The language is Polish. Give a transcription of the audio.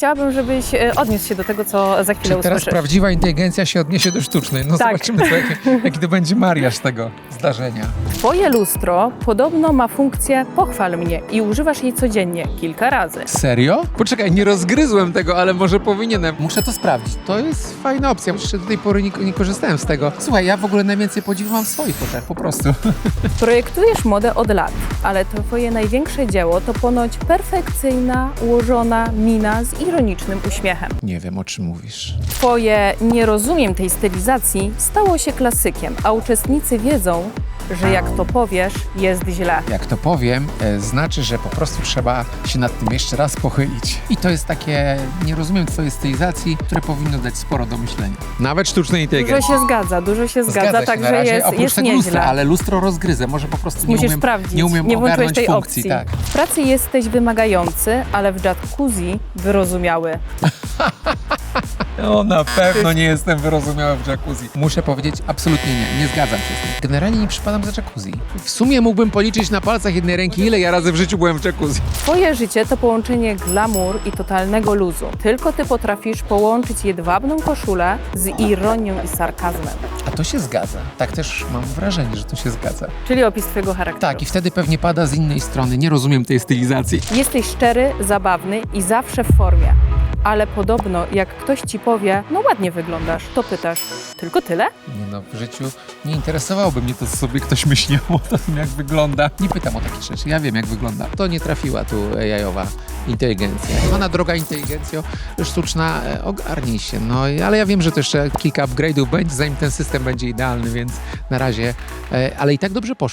chciałabym, żebyś e, odniósł się do tego, co za chwilę Czy teraz usłyszysz. prawdziwa inteligencja się odniesie do sztucznej? No Tak. zobaczymy, co, jaki, jaki to będzie mariaż tego zdarzenia. Twoje lustro podobno ma funkcję pochwal mnie i używasz jej codziennie, kilka razy. Serio? Poczekaj, nie rozgryzłem tego, ale może powinienem. Muszę to sprawdzić. To jest fajna opcja. Jeszcze do tej pory nie, nie korzystałem z tego. Słuchaj, ja w ogóle najwięcej podziwu mam w swoich oczach, po prostu. Projektujesz modę od lat, ale twoje największe dzieło to ponoć perfekcyjna, ułożona mina z ironicznym uśmiechem. Nie wiem, o czym mówisz. Twoje nie rozumiem tej stylizacji stało się klasykiem, a uczestnicy wiedzą, że jak to powiesz, jest źle. Jak to powiem, e, znaczy, że po prostu trzeba się nad tym jeszcze raz pochylić. I to jest takie, nie rozumiem twojej stylizacji, które powinno dać sporo do myślenia. Nawet sztucznej Dużo inteligencji. się zgadza, dużo się zgadza, Zgadza się na także razie, jest, oprócz jest tego nieźle. lustra, ale lustro rozgryzę. Może po prostu nie Musisz umiem, sprawdzić. nie umiem włączyłeś ogarnąć tej funkcji. opcji. Tak. W pracy jesteś wymagający, ale w jacuzzi wyrozumiały. No na pewno nie jestem wyrozumiały w jacuzzi. Muszę powiedzieć, absolutnie nie, nie zgadzam się z tym. Generalnie nie przypadam za jacuzzi. W sumie mógłbym policzyć na palcach jednej ręki, ile ja razy w życiu byłem w jacuzzi. Twoje życie to połączenie glamour i totalnego luzu. Tylko ty potrafisz połączyć jedwabną koszulę z ironią i sarkazmem. A to się zgadza. Tak też mam wrażenie, że to się zgadza. Czyli opis twojego charakteru. Tak, i wtedy pewnie pada z innej strony. Nie rozumiem tej stylizacji. Jesteś szczery, zabawny i zawsze w formie. Ale podobno, jak ktoś ci powie, no ładnie wyglądasz, to pytasz, tylko tyle? Nie no, w życiu nie interesowałoby mnie to, co sobie ktoś myśli o tym, jak wygląda. Nie pytam o takie rzeczy, ja wiem, jak wygląda. To nie trafiła tu jajowa inteligencja. Pana droga inteligencjo sztuczna, e, ogarnij się. No, ale ja wiem, że to jeszcze kilka upgrade'ów będzie, zanim ten system będzie idealny, więc na razie, e, ale i tak dobrze poszło.